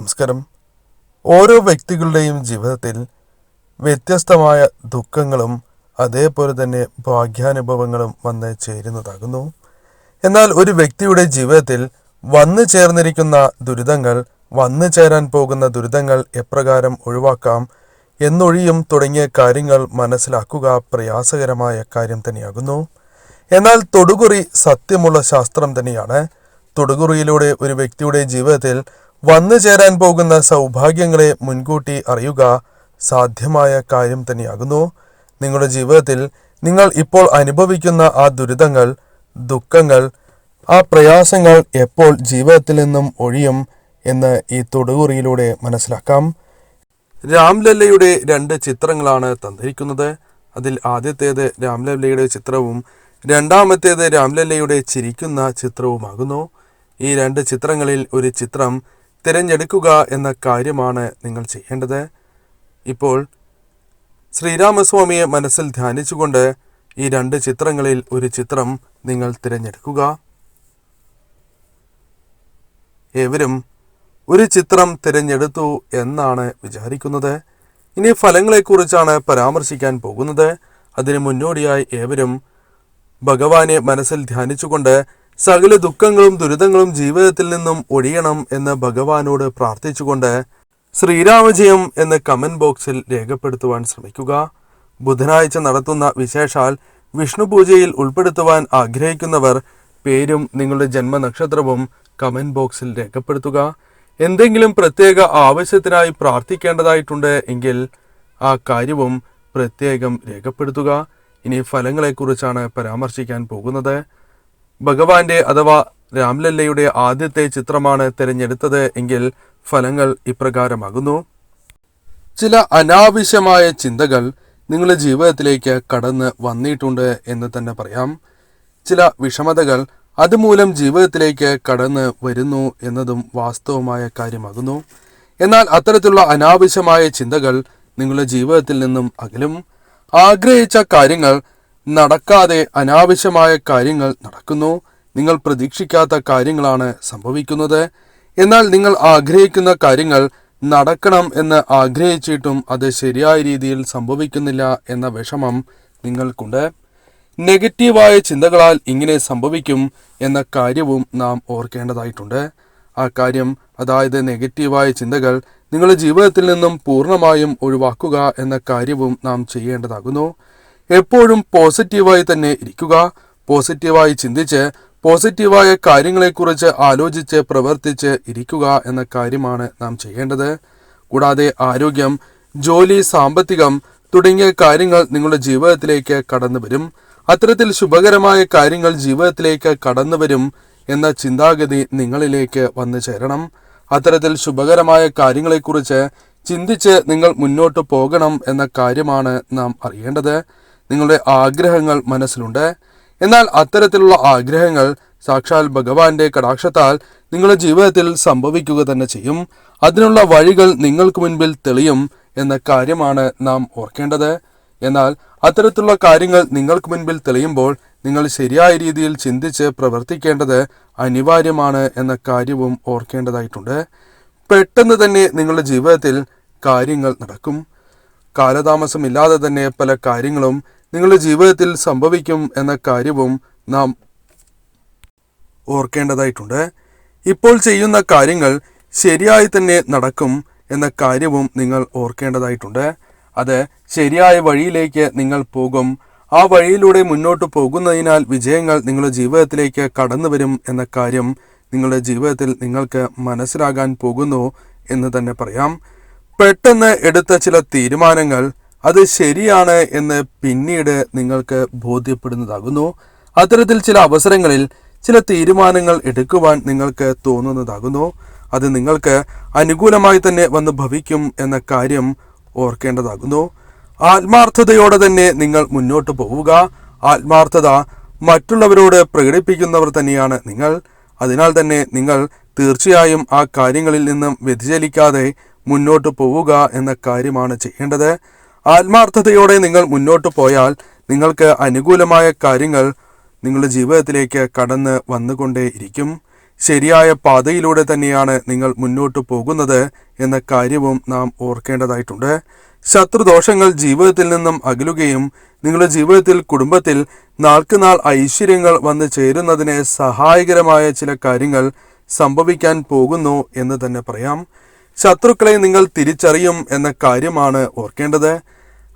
നമസ്കാരം. ഓരോ വ്യക്തികളുടെയും ജീവിതത്തിൽ വ്യത്യസ്തമായ ദുഃഖങ്ങളും അതേപോലെ തന്നെ ഭാഗ്യാനുഭവങ്ങളും വന്ന് ചേരുന്നതാകുന്നു. എന്നാൽ ഒരു വ്യക്തിയുടെ ജീവിതത്തിൽ വന്നു ചേർന്നിരിക്കുന്ന ദുരിതങ്ങൾ വന്നു ചേരാൻ പോകുന്ന ദുരിതങ്ങൾ എപ്രകാരം ഒഴിവാക്കാം എന്നൊഴിയും തുടങ്ങിയ കാര്യങ്ങൾ മനസ്സിലാക്കുക പ്രയാസകരമായ കാര്യം തന്നെയാകുന്നു. എന്നാൽ തൊടുകുറി സത്യമുള്ള ശാസ്ത്രം തന്നെയാണ്. തൊടുകുറിയിലൂടെ ഒരു വ്യക്തിയുടെ ജീവിതത്തിൽ വന്നു ചേരാൻ പോകുന്ന സൗഭാഗ്യങ്ങളെ മുൻകൂട്ടി അറിയുക സാധ്യമായ കാര്യം തന്നെയാകുന്നു. നിങ്ങളുടെ ജീവിതത്തിൽ നിങ്ങൾ ഇപ്പോൾ അനുഭവിക്കുന്ന ആ ദുരിതങ്ങൾ ദുഃഖങ്ങൾ ആ പ്രയാസങ്ങൾ എപ്പോൾ ജീവിതത്തിൽ നിന്നും ഒഴിയും എന്ന് ഈ തൊടുകുറിയിലൂടെ മനസ്സിലാക്കാം. രാംലല്ലയുടെ രണ്ട് ചിത്രങ്ങളാണ് തന്നിരിക്കുന്നത്. അതിൽ ആദ്യത്തേത് രാംലല്ലയുടെ ചിത്രവും രണ്ടാമത്തേത് രാംലല്ലയുടെ ചിരിക്കുന്ന ചിത്രവുമാകുന്നു. ഈ രണ്ട് ചിത്രങ്ങളിൽ ഒരു ചിത്രം തിരഞ്ഞെടുക്കുക എന്ന കാര്യമാണ് നിങ്ങൾ ചെയ്യേണ്ടത്. ഇപ്പോൾ ശ്രീരാമസ്വാമിയെ മനസ്സിൽ ധ്യാനിച്ചുകൊണ്ട് ഈ രണ്ട് ചിത്രങ്ങളിൽ ഒരു ചിത്രം നിങ്ങൾ തിരഞ്ഞെടുക്കുക. ഏവരും ഒരു ചിത്രം തിരഞ്ഞെടുത്തു എന്നാണ് വിചാരിക്കുന്നത്. ഇനി ഫലങ്ങളെക്കുറിച്ചാണ് പരാമർശിക്കാൻ പോകുന്നത്. അതിനു മുന്നോടിയായി ഏവരും ഭഗവാനെ മനസ്സിൽ ധ്യാനിച്ചുകൊണ്ട് സകല ദുഃഖങ്ങളും ദുരിതങ്ങളും ജീവിതത്തിൽ നിന്നും ഒഴിയണം എന്ന് ഭഗവാനോട് പ്രാർത്ഥിച്ചുകൊണ്ട് ശ്രീരാമജയം എന്ന് കമന്റ് ബോക്സിൽ രേഖപ്പെടുത്തുവാൻ ശ്രമിക്കുക. ബുധനാഴ്ച നടത്തുന്ന വിശേഷാൽ വിഷ്ണു പൂജയിൽ ഉൾപ്പെടുത്തുവാൻ ആഗ്രഹിക്കുന്നവർ പേരും നിങ്ങളുടെ ജന്മനക്ഷത്രവും കമന്റ് ബോക്സിൽ രേഖപ്പെടുത്തുക. എന്തെങ്കിലും പ്രത്യേക ആവശ്യത്തിനായി പ്രാർത്ഥിക്കേണ്ടതായിട്ടുണ്ട് എങ്കിൽ ആ കാര്യവും പ്രത്യേകം രേഖപ്പെടുത്തുക. ഇനി ഫലങ്ങളെക്കുറിച്ചാണ് പരാമർശിക്കാൻ പോകുന്നത്. ഭഗവാന്റെ അഥവാ രാംലല്ലയുടെ ആദ്യത്തെ ചിത്രമാണ് തിരഞ്ഞെടുത്തത് എങ്കിൽ ഫലങ്ങൾ ഇപ്രകാരമാകുന്നു. ചില അനാവശ്യമായ ചിന്തകൾ നിങ്ങളുടെ ജീവിതത്തിലേക്ക് കടന്ന് വന്നിട്ടുണ്ട് എന്ന് തന്നെ പറയാം. ചില വിഷമതകൾ അതുമൂലം ജീവിതത്തിലേക്ക് കടന്ന് വരുന്നു എന്നതും വാസ്തവമായ കാര്യമാകുന്നു. എന്നാൽ അത്തരത്തിലുള്ള അനാവശ്യമായ ചിന്തകൾ നിങ്ങളുടെ ജീവിതത്തിൽ നിന്നും അകലും. ആഗ്രഹിച്ച കാര്യങ്ങൾ നടക്കാതെ അനാവശ്യമായ കാര്യങ്ങൾ നടക്കുന്നു. നിങ്ങൾ പ്രതീക്ഷിക്കാത്ത കാര്യങ്ങളാണ് സംഭവിക്കുന്നത്. എന്നാൽ നിങ്ങൾ ആഗ്രഹിക്കുന്ന കാര്യങ്ങൾ നടക്കണം എന്ന് ആഗ്രഹിച്ചിട്ടും അത് ശരിയായ രീതിയിൽ സംഭവിക്കുന്നില്ല എന്ന വിഷമം നിങ്ങൾക്കുണ്ട്. നെഗറ്റീവായ ചിന്തകളാൽ ഇങ്ങനെ സംഭവിക്കും എന്ന കാര്യവും നാം ഓർക്കേണ്ടതായിട്ടുണ്ട്. ആ കാര്യം അതായത് നെഗറ്റീവായ ചിന്തകൾ നിങ്ങളുടെ ജീവിതത്തിൽ നിന്നും പൂർണമായും ഒഴിവാക്കുക എന്ന കാര്യവും നാം ചെയ്യേണ്ടതാകുന്നു. എപ്പോഴും പോസിറ്റീവായി തന്നെ ഇരിക്കുക. പോസിറ്റീവായി ചിന്തിച്ച് പോസിറ്റീവായ കാര്യങ്ങളെക്കുറിച്ച് ആലോചിച്ച് പ്രവർത്തിച്ച് ഇരിക്കുക എന്ന കാര്യമാണ് നാം ചെയ്യേണ്ടത്. കൂടാതെ ആരോഗ്യം ജോലി സാമ്പത്തികം തുടങ്ങിയ കാര്യങ്ങൾ നിങ്ങളുടെ ജീവിതത്തിലേക്ക് കടന്നു വരും. അത്തരത്തിൽ ശുഭകരമായ കാര്യങ്ങൾ ജീവിതത്തിലേക്ക് കടന്നു വരും എന്ന ചിന്താഗതി നിങ്ങളിലേക്ക് വന്നു ചേരണം. അത്തരത്തിൽ ശുഭകരമായ കാര്യങ്ങളെക്കുറിച്ച് ചിന്തിച്ച് നിങ്ങൾ മുന്നോട്ട് പോകണം എന്ന കാര്യമാണ് നാം അറിയേണ്ടത്. നിങ്ങളുടെ ആഗ്രഹങ്ങൾ മനസ്സിലുണ്ട്. എന്നാൽ അത്തരത്തിലുള്ള ആഗ്രഹങ്ങൾ സാക്ഷാൽ ഭഗവാന്റെ കടാക്ഷത്താൽ നിങ്ങളുടെ ജീവിതത്തിൽ സംഭവിക്കുക തന്നെ ചെയ്യും. അതിനുള്ള വഴികൾ നിങ്ങൾക്ക് മുൻപിൽ തെളിയും എന്ന കാര്യമാണ് നാം ഓർക്കേണ്ടത്. എന്നാൽ അത്തരത്തിലുള്ള കാര്യങ്ങൾ നിങ്ങൾക്ക് മുൻപിൽ തെളിയുമ്പോൾ നിങ്ങൾ ശരിയായ രീതിയിൽ ചിന്തിച്ച് പ്രവർത്തിക്കേണ്ടത് അനിവാര്യമാണ് എന്ന കാര്യവും ഓർക്കേണ്ടതായിട്ടുണ്ട്. പെട്ടെന്ന് തന്നെ നിങ്ങളുടെ ജീവിതത്തിൽ കാര്യങ്ങൾ നടക്കും. കാലതാമസമില്ലാതെ തന്നെ പല കാര്യങ്ങളും നിങ്ങളുടെ ജീവിതത്തിൽ സംഭവിക്കും എന്ന കാര്യവും നാം ഓർക്കേണ്ടതായിട്ടുണ്ട്. ഇപ്പോൾ ചെയ്യുന്ന കാര്യങ്ങൾ ശരിയായി തന്നെ നടക്കും എന്ന കാര്യവും നിങ്ങൾ ഓർക്കേണ്ടതായിട്ടുണ്ട്. അത് ശരിയായ വഴിയിലേക്ക് നിങ്ങൾ പോകും. ആ വഴിയിലൂടെ മുന്നോട്ട് പോകുന്നതിനാൽ വിജയങ്ങൾ നിങ്ങളുടെ ജീവിതത്തിലേക്ക് കടന്നു വരും എന്ന കാര്യം നിങ്ങളുടെ ജീവിതത്തിൽ നിങ്ങൾക്ക് മനസ്സിലാകാൻ പോകുന്നു എന്ന് തന്നെ പറയാം. പെട്ടെന്ന് എടുത്ത ചില തീരുമാനങ്ങൾ അത് ശരിയാണ് എന്ന് പിന്നീട് നിങ്ങൾക്ക് ബോധ്യപ്പെടുന്നതാകുന്നു. അത്തരത്തിൽ ചില അവസരങ്ങളിൽ ചില തീരുമാനങ്ങൾ എടുക്കുവാൻ നിങ്ങൾക്ക് തോന്നുന്നതാകുന്നു. അത് നിങ്ങൾക്ക് അനുകൂലമായി തന്നെ വന്ന് ഭവിക്കും എന്ന കാര്യം ഓർക്കേണ്ടതാകുന്നു. ആത്മാർത്ഥതയോടെ തന്നെ നിങ്ങൾ മുന്നോട്ട് പോവുക. ആത്മാർത്ഥത മറ്റുള്ളവരോട് പ്രകടിപ്പിക്കുന്നവർ തന്നെയാണ് നിങ്ങൾ. അതിനാൽ തന്നെ നിങ്ങൾ തീർച്ചയായും ആ കാര്യങ്ങളിൽ നിന്നും വ്യതിചലിക്കാതെ മുന്നോട്ട് പോവുക എന്ന കാര്യമാണ് ചെയ്യേണ്ടത്. ആത്മാർത്ഥതയോടെ നിങ്ങൾ മുന്നോട്ട് പോയാൽ നിങ്ങൾക്ക് അനുകൂലമായ കാര്യങ്ങൾ നിങ്ങളുടെ ജീവിതത്തിലേക്ക് കടന്ന് വന്നുകൊണ്ടേയിരിക്കും ശരിയായ പാതയിലൂടെ തന്നെയാണ് നിങ്ങൾ മുന്നോട്ട് പോകുന്നത് എന്ന കാര്യവും നാം ഓർക്കേണ്ടതായിട്ടുണ്ട്. ശത്രുദോഷങ്ങൾ ജീവിതത്തിൽ നിന്നും അകലുകയും നിങ്ങളുടെ ജീവിതത്തിൽ കുടുംബത്തിൽ നാൾക്കുനാൾ ഐശ്വര്യങ്ങൾ വന്നു ചേരുന്നതിന് സഹായകരമായ ചില കാര്യങ്ങൾ സംഭവിക്കാൻ പോകുന്നു എന്ന് തന്നെ പറയാം. ശത്രുക്കളെ നിങ്ങൾ തിരിച്ചറിയും എന്ന കാര്യമാണ് ഓർക്കേണ്ടത്.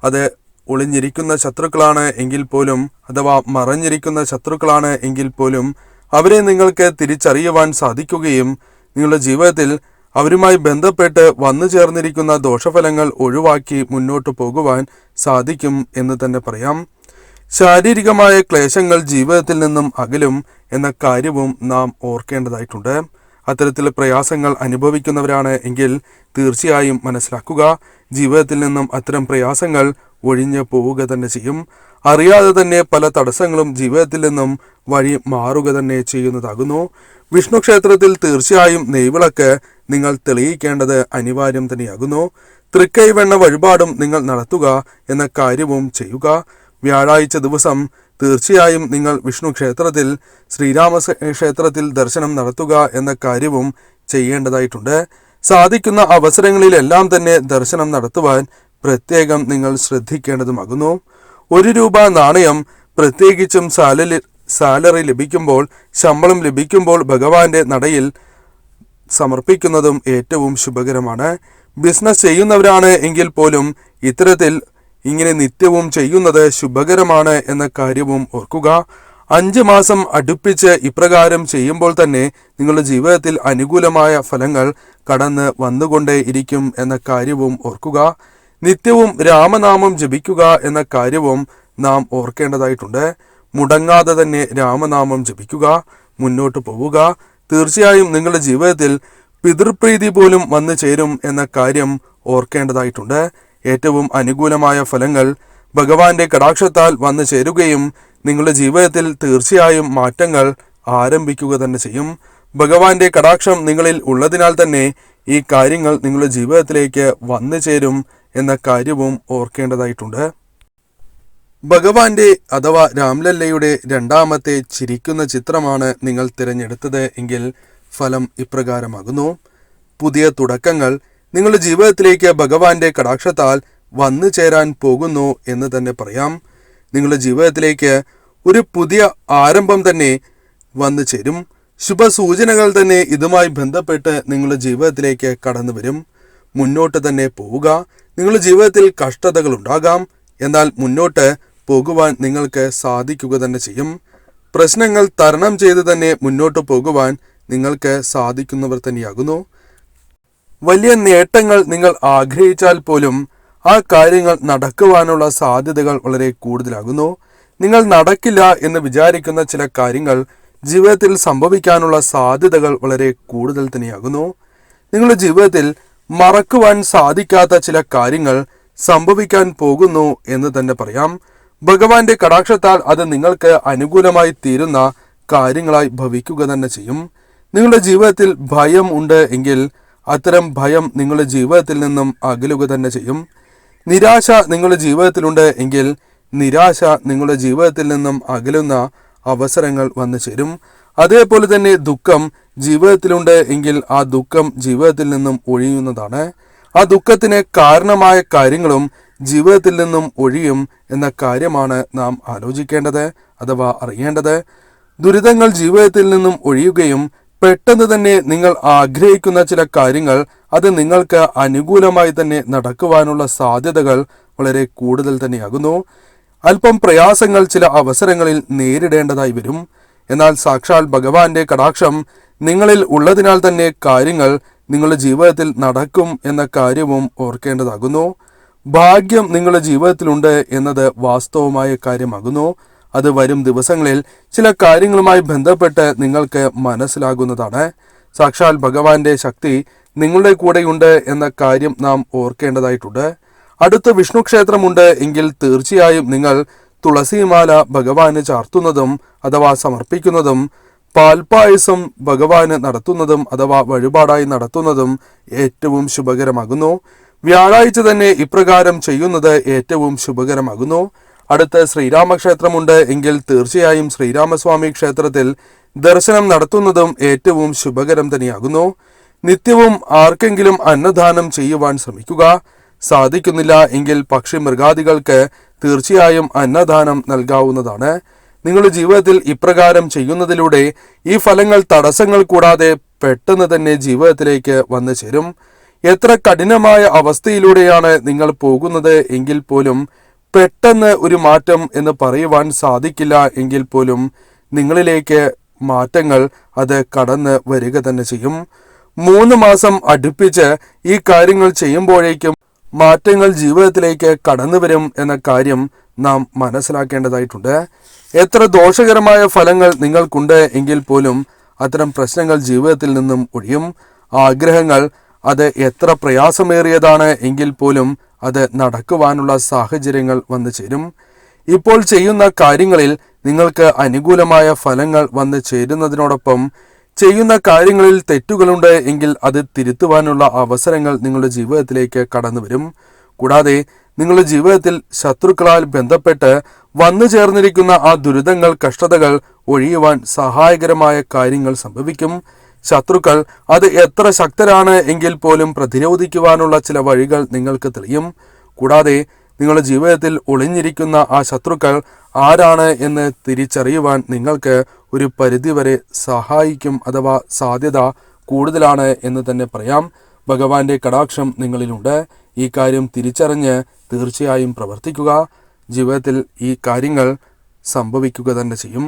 അത് ഒളിഞ്ഞിരിക്കുന്ന ശത്രുക്കളാണ് എങ്കിൽ പോലും അഥവാ മറഞ്ഞിരിക്കുന്ന ശത്രുക്കളാണ് എങ്കിൽ പോലും അവരെ നിങ്ങൾക്ക് തിരിച്ചറിയുവാൻ സാധിക്കുകയും നിങ്ങളുടെ ജീവിതത്തിൽ അവരുമായി ബന്ധപ്പെട്ട് വന്നു ചേർന്നിരിക്കുന്ന ദോഷഫലങ്ങൾ ഒഴിവാക്കി മുന്നോട്ട് പോകുവാൻ സാധിക്കും എന്ന് തന്നെ പറയാം. ശാരീരികമായ ക്ലേശങ്ങൾ ജീവിതത്തിൽ നിന്നും അകലും എന്ന കാര്യവും നാം ഓർക്കേണ്ടതായിട്ടുണ്ട്. അത്തരത്തിൽ പ്രയാസങ്ങൾ അനുഭവിക്കുന്നവരാണ് എങ്കിൽ തീർച്ചയായും മനസ്സിലാക്കുക. ജീവിതത്തിൽ നിന്നും അത്തരം പ്രയാസങ്ങൾ ഒഴിഞ്ഞു പോവുക തന്നെ ചെയ്യും. അറിയാതെ തന്നെ പല തടസ്സങ്ങളും ജീവിതത്തിൽ നിന്നും വഴി മാറുക തന്നെ ചെയ്യുന്നതാകുന്നു. വിഷ്ണു ക്ഷേത്രത്തിൽ തീർച്ചയായും നെയ്വിളക്ക് നിങ്ങൾ തെളിയിക്കേണ്ടത് അനിവാര്യം തന്നെയാകുന്നു. തൃക്കൈവെണ്ണ വഴിപാടും നിങ്ങൾ നടത്തുക എന്ന കാര്യവും ചെയ്യുക. വ്യാഴാഴ്ച ദിവസം തീർച്ചയായും നിങ്ങൾ വിഷ്ണു ക്ഷേത്രത്തിൽ ശ്രീരാമ ക്ഷേത്രത്തിൽ ദർശനം നടത്തുക എന്ന കാര്യവും ചെയ്യേണ്ടതായിട്ടുണ്ട്. സാധിക്കുന്ന അവസരങ്ങളിലെല്ലാം തന്നെ ദർശനം നടത്തുവാൻ പ്രത്യേകം നിങ്ങൾ ശ്രദ്ധിക്കേണ്ടതുമാകുന്നു. ഒരു രൂപ നാണയം പ്രത്യേകിച്ചും സാലറി സാലറി ലഭിക്കുമ്പോൾ ശമ്പളം ലഭിക്കുമ്പോൾ ഭഗവാന്റെ നടയിൽ സമർപ്പിക്കുന്നതും ഏറ്റവും ശുഭകരമാണ്. ബിസിനസ് ചെയ്യുന്നവരാണ് എങ്കിൽ പോലും ഇത്തരത്തിൽ ഇങ്ങനെ നിത്യവും ചെയ്യുന്നത് ശുഭകരമാണ് എന്ന കാര്യവും ഓർക്കുക. അഞ്ച് മാസം അടുപ്പിച്ച് ഇപ്രകാരം ചെയ്യുമ്പോൾ തന്നെ നിങ്ങളുടെ ജീവിതത്തിൽ അനുകൂലമായ ഫലങ്ങൾ കടന്ന് വന്നുകൊണ്ടേ ഇരിക്കും എന്ന കാര്യവും ഓർക്കുക. നിത്യവും രാമനാമം ജപിക്കുക എന്ന കാര്യവും നാം ഓർക്കേണ്ടതായിട്ടുണ്ട്. മുടങ്ങാതെ തന്നെ രാമനാമം ജപിക്കുക മുന്നോട്ട് പോവുക. തീർച്ചയായും നിങ്ങളുടെ ജീവിതത്തിൽ പിതൃപ്രീതി പോലും വന്നു ചേരും എന്ന കാര്യം ഓർക്കേണ്ടതായിട്ടുണ്ട്. ഏറ്റവും അനുകൂലമായ ഫലങ്ങൾ ഭഗവാന്റെ കടാക്ഷത്താൽ വന്നു ചേരുകയും നിങ്ങളുടെ ജീവിതത്തിൽ തീർച്ചയായും മാറ്റങ്ങൾ ആരംഭിക്കുക തന്നെ ചെയ്യും. ഭഗവാന്റെ കടാക്ഷം നിങ്ങളിൽ ഉള്ളതിനാൽ തന്നെ ഈ കാര്യങ്ങൾ നിങ്ങളുടെ ജീവിതത്തിലേക്ക് വന്നു ചേരും എന്ന കാര്യവും ഓർക്കേണ്ടതായിട്ടുണ്ട്. ഭഗവാന്റെ അഥവാ രാംലല്ലയുടെ രണ്ടാമത്തെ ചിരിക്കുന്ന ചിത്രമാണ് നിങ്ങൾ തിരഞ്ഞെടുത്തത് എങ്കിൽ ഫലം ഇപ്രകാരമാകുന്നു. പുതിയ തുടക്കങ്ങൾ നിങ്ങളുടെ ജീവിതത്തിലേക്ക് ഭഗവാന്റെ കടാക്ഷത്താൽ വന്നു ചേരാൻ പോകുന്നു എന്ന് തന്നെ പറയാം. നിങ്ങളുടെ ജീവിതത്തിലേക്ക് ഒരു പുതിയ ആരംഭം തന്നെ വന്നു ചേരും. ശുഭസൂചനകൾ തന്നെ ഇതുമായി ബന്ധപ്പെട്ട് നിങ്ങളുടെ ജീവിതത്തിലേക്ക് കടന്നു വരും. മുന്നോട്ട് തന്നെ പോവുക. നിങ്ങളുടെ ജീവിതത്തിൽ കഷ്ടതകൾ ഉണ്ടാകാം. എന്നാൽ മുന്നോട്ട് പോകുവാൻ നിങ്ങൾക്ക് സാധിക്കുക തന്നെ ചെയ്യും. പ്രശ്നങ്ങൾ തരണം ചെയ്ത് തന്നെ മുന്നോട്ട് പോകുവാൻ നിങ്ങൾക്ക് സാധിക്കുന്നവർ തന്നെയാകുന്നു. വലിയ നേട്ടങ്ങൾ നിങ്ങൾ ആഗ്രഹിച്ചാൽ പോലും ആ കാര്യങ്ങൾ നടക്കുവാനുള്ള സാധ്യതകൾ വളരെ കൂടുതലാകുന്നു. നിങ്ങൾ നടക്കില്ല എന്ന് വിചാരിക്കുന്ന ചില കാര്യങ്ങൾ ജീവിതത്തിൽ സംഭവിക്കാനുള്ള സാധ്യതകൾ വളരെ കൂടുതൽ തന്നെയാകുന്നു. നിങ്ങളുടെ ജീവിതത്തിൽ മറക്കുവാൻ സാധിക്കാത്ത ചില കാര്യങ്ങൾ സംഭവിക്കാൻ പോകുന്നു എന്ന് തന്നെ പറയാം. ഭഗവാന്റെ കടാക്ഷത്താൽ അത് നിങ്ങൾക്ക് അനുകൂലമായി തീരുന്ന കാര്യങ്ങളായി ഭവിക്കുക തന്നെ ചെയ്യും. നിങ്ങളുടെ ജീവിതത്തിൽ ഭയം ഉണ്ട് എങ്കിൽ അത്തരം ഭയം നിങ്ങളുടെ ജീവിതത്തിൽ നിന്നും അകലുക തന്നെ ചെയ്യും. നിരാശ നിങ്ങളുടെ ജീവിതത്തിലുണ്ട് എങ്കിൽ നിരാശ നിങ്ങളുടെ ജീവിതത്തിൽ നിന്നും അകലുന്ന അവസരങ്ങൾ വന്നു ചേരും. അതേപോലെ തന്നെ ദുഃഖം ജീവിതത്തിലുണ്ട് എങ്കിൽ ആ ദുഃഖം ജീവിതത്തിൽ നിന്നും ഒഴിയുന്നതാണ്. ആ ദുഃഖത്തിന് കാരണമായ കാര്യങ്ങളും ജീവിതത്തിൽ നിന്നും ഒഴിയും എന്ന കാര്യമാണ് നാം ആലോചിക്കേണ്ടത് അഥവാ അറിയേണ്ടത്. ദുരിതങ്ങൾ ജീവിതത്തിൽ നിന്നും ഒഴിയുകയും പെട്ടെന്ന് തന്നെ നിങ്ങൾ ആഗ്രഹിക്കുന്ന ചില കാര്യങ്ങൾ അത് നിങ്ങൾക്ക് അനുകൂലമായി തന്നെ നടക്കുവാനുള്ള സാധ്യതകൾ വളരെ കൂടുതൽ തന്നെയാകുന്നു. അല്പം പ്രയാസങ്ങൾ ചില അവസരങ്ങളിൽ നേരിടേണ്ടതായി വരും. എന്നാൽ സാക്ഷാൽ ഭഗവാന്റെ കടാക്ഷം നിങ്ങളിൽ ഉള്ളതിനാൽ തന്നെ കാര്യങ്ങൾ നിങ്ങളുടെ ജീവിതത്തിൽ നടക്കും എന്ന കാര്യവും ഓർക്കേണ്ടതാകുന്നു. ഭാഗ്യം നിങ്ങളുടെ ജീവിതത്തിലുണ്ട് എന്നത് വാസ്തവമായ കാര്യമാകുന്നു. അത് വരും ദിവസങ്ങളിൽ ചില കാര്യങ്ങളുമായി ബന്ധപ്പെട്ട് നിങ്ങൾക്ക് മനസ്സിലാകുന്നതാണ്. സാക്ഷാൽ ഭഗവാന്റെ ശക്തി നിങ്ങളുടെ കൂടെയുണ്ട് എന്ന കാര്യം നാം ഓർക്കേണ്ടതായിട്ടുണ്ട്. അടുത്ത വിഷ്ണു ക്ഷേത്രമുണ്ട് എങ്കിൽ തീർച്ചയായും നിങ്ങൾ തുളസിമാല ഭഗവാന് ചാർത്തുന്നതും അഥവാ സമർപ്പിക്കുന്നതും പാൽപായസം ഭഗവാന് നടത്തുന്നതും അഥവാ വഴിപാടായി നടത്തുന്നതും ഏറ്റവും ശുഭകരമാകുന്നു. വ്യാഴാഴ്ച തന്നെ ഇപ്രകാരം ചെയ്യുന്നത് ഏറ്റവും ശുഭകരമാകുന്നു. അടുത്ത് ശ്രീരാമക്ഷേത്രമുണ്ട് എങ്കിൽ തീർച്ചയായും ശ്രീരാമസ്വാമി ക്ഷേത്രത്തിൽ ദർശനം നടത്തുന്നതും ഏറ്റവും ശുഭകരം തന്നെയാകുന്നു. നിത്യവും ആർക്കെങ്കിലും അന്നദാനം ചെയ്യുവാൻ ശ്രമിക്കുക. സാധിക്കുന്നില്ല എങ്കിൽ പക്ഷി മൃഗാദികൾക്ക് തീർച്ചയായും അന്നദാനം നൽകാവുന്നതാണ്. നിങ്ങളുടെ ജീവിതത്തിൽ ഇപ്രകാരം ചെയ്യുന്നതിലൂടെ ഈ ഫലങ്ങൾ തടസ്സങ്ങൾ കൂടാതെ പെട്ടെന്ന് തന്നെ ജീവിതത്തിലേക്ക് വന്നു ചേരും. എത്ര കഠിനമായ അവസ്ഥയിലൂടെയാണ് നിങ്ങൾ പോകുന്നത് എങ്കിൽ പോലും പെട്ടെന്ന് ഒരു മാറ്റം എന്ന് പറയുവാൻ സാധിക്കില്ല എങ്കിൽ പോലും നിങ്ങളിലേക്ക് മാറ്റങ്ങൾ അത് കടന്ന് വരിക തന്നെ ചെയ്യും. മൂന്ന് മാസം അടുപ്പിച്ച് ഈ കാര്യങ്ങൾ ചെയ്യുമ്പോഴേക്കും മാറ്റങ്ങൾ ജീവിതത്തിലേക്ക് കടന്നു വരും എന്ന കാര്യം നാം മനസ്സിലാക്കേണ്ടതായിട്ടുണ്ട്. എത്ര ദോഷകരമായ ഫലങ്ങൾ നിങ്ങൾക്കുണ്ട് എങ്കിൽ പോലും അത്തരം പ്രശ്നങ്ങൾ ജീവിതത്തിൽ നിന്നും ഒഴിയും. ആഗ്രഹങ്ങൾ അത് എത്ര പ്രയാസമേറിയതാണ് എങ്കിൽ പോലും അത് നടക്കുവാനുള്ള സാഹചര്യങ്ങൾ വന്നു ചേരും. ഇപ്പോൾ ചെയ്യുന്ന കാര്യങ്ങളിൽ നിങ്ങൾക്ക് അനുകൂലമായ ഫലങ്ങൾ വന്നു ചേരുന്നതിനോടൊപ്പം ചെയ്യുന്ന കാര്യങ്ങളിൽ തെറ്റുകളുണ്ട് എങ്കിൽ അത് തിരുത്തുവാനുള്ള അവസരങ്ങൾ നിങ്ങളുടെ ജീവിതത്തിലേക്ക് കടന്നു വരും. കൂടാതെ നിങ്ങളുടെ ജീവിതത്തിൽ ശത്രുക്കളാൽ ബന്ധപ്പെട്ട് വന്നു ചേർന്നിരിക്കുന്ന ആ ദുരിതങ്ങൾ കഷ്ടതകൾ ഒഴിയുവാൻ സഹായകരമായ കാര്യങ്ങൾ സംഭവിക്കും. ശത്രുക്കൾ അത് എത്ര ശക്തരാണ് എങ്കിൽ പോലും പ്രതിരോധിക്കുവാനുള്ള ചില വഴികൾ നിങ്ങൾക്ക് തെളിയും. കൂടാതെ നിങ്ങളുടെ ജീവിതത്തിൽ ഒളിഞ്ഞിരിക്കുന്ന ആ ശത്രുക്കൾ ആരാണ് എന്ന് തിരിച്ചറിയുവാൻ നിങ്ങൾക്ക് ഒരു പരിധിവരെ സഹായിക്കും അഥവാ സാധ്യത കൂടുതലാണ് എന്ന് തന്നെ പറയാം. ഭഗവാന്റെ കടാക്ഷം നിങ്ങളിലുണ്ട്. ഈ കാര്യം തിരിച്ചറിഞ്ഞ് തീർച്ചയായും പ്രവർത്തിക്കുക. ജീവിതത്തിൽ ഈ കാര്യങ്ങൾ സംഭവിക്കുക തന്നെ ചെയ്യും.